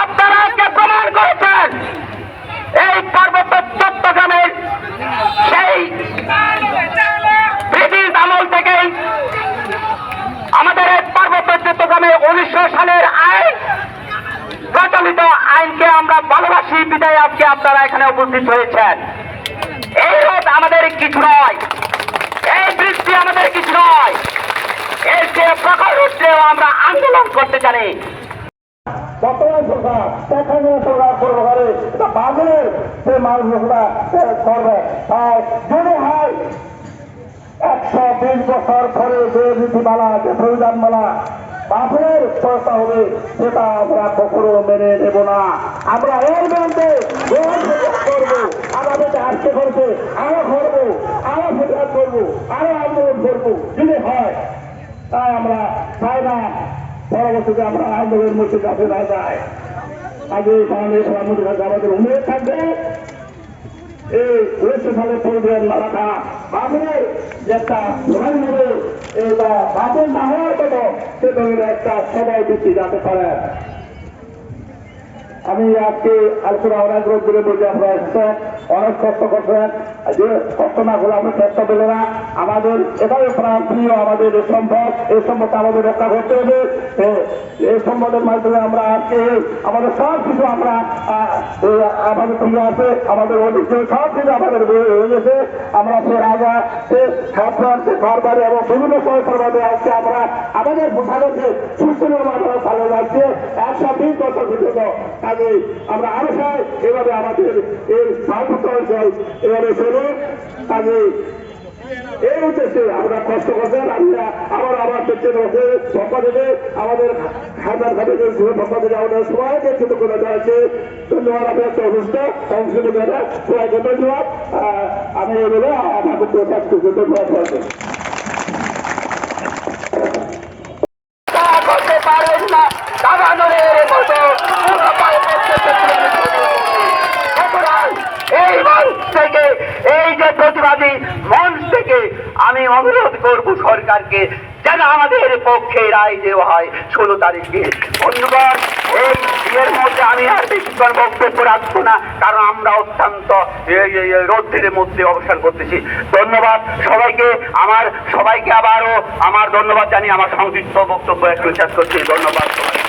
আপনারা আজকে প্রমাণ করেছেন। এই পার্বত্য চট্টগ্রামের সেই ব্রিটিশ আমল থেকেই আমাদের এই পার্বত্য চট্টগ্রামে উনিশশো সালের আইন প্রচলিত আইনকে আমরা ভালোবাসি, বিদায় আজকে আপনারা এখানে উপস্থিত হয়েছেন। এই রোধ আমাদের কিছু নয়। এই বৃষ্টি আমাদের কিছু নয়। এর যে প্রখর রূপ আমরা আন্দোলন করতে জানি। বর্তমান সরকার সেখানে সরকার করবে ঘরে। এটা বাদলের সে মানুষরা করবে। তাই যদি হয়, একশো বিশ বছর পরে যে নীতিমালা, যে সেটা আমরা কখনো মেনে নেব না। আমরা এর বিরুদ্ধে করব, আমাদের আসতে করছে আরও করব, আরও প্রতিবাদ করব, আরও আন্দোলন করব, যদি হয়, তাই আমরা চাই না পরবর্তীতে আমরা কাছে না, যায়। আগে এখানে প্রধানমন্ত্রীর কাছে আমাদের অনুরোধ থাকবে। এই উনিশশো সালের পরিবেশ না রাখা যে একটা এটা না হওয়ার মতো সে একটা সবাই বৃদ্ধি যাতে পারে আমি আজকে আলোচনা অনেক রোগ ধরে বলছি আপনারা এসেছেন, অনেক কষ্ট করছেন। যে কষ্ট না করে আমরা চেষ্টা পেলে না, আমাদের এটাই প্রাণ প্রিয় আমাদের এই সম্পদ, এই সম্পদটা আমাদের রক্ষা করতে হবে। এই সম্পদের মাধ্যমে আমরা আজকে আমাদের সব কিছু আমরা আমাদের তুমি আছে, আমাদের ঐতিহ্য সব কিছু আমাদের হয়ে গেছে। আমরা সে রাজা, সে ছাত্র সে ঘর বাড়ি এবং বিভিন্ন সরকার আজকে আমরা আমাদের বোঝানোকে সুস্থ মাধ্যমে ভালো লাগছে। একশো বিশ বছর কাজে আমরা আরও চাই, এভাবে আমাদের এই পার্বত্য অঞ্চল এভাবে চলে। কাজে এই উদ্দেশ্যে আমরা কষ্ট করছেন আমরা আবার আবার চেষ্টা করছে পক্ষ থেকে আমাদের খাবার খাতে পক্ষ থেকে আমাদের সবাইকে কৃতজ্ঞতা জানাচ্ছি। ধন্যবাদ আমি একটা অনুষ্ঠান সংস্কৃতি সবাইকে ধন্যবাদ। আমি এই বলে আমার করছি। ধন্যবাদ সবাইকে। তা করতে পারেন না দাবানলের মতো উপায় করতে চেষ্টা করুন। সুতরাং এই মঞ্চ থেকে, এই যে প্রতিবাদী মঞ্চ থেকে আমি অনুরোধ করব সরকারকে যেন আমাদের পক্ষে রায় দেওয়া হয় ষোলো তারিখে। বন্ধুগণ, এই এর মধ্যে আমি আর বেশিক্ষণ বক্তব্য রাখব না, কারণ আমরা অত্যন্ত রোদ্রের মধ্যে অবস্থান করতেছি। ধন্যবাদ সবাইকে, আমার সবাইকে আবারও আমার ধন্যবাদ জানিয়ে আমার সংক্ষিপ্ত বক্তব্য একটু শেষ করছি। ধন্যবাদ সবাইকে।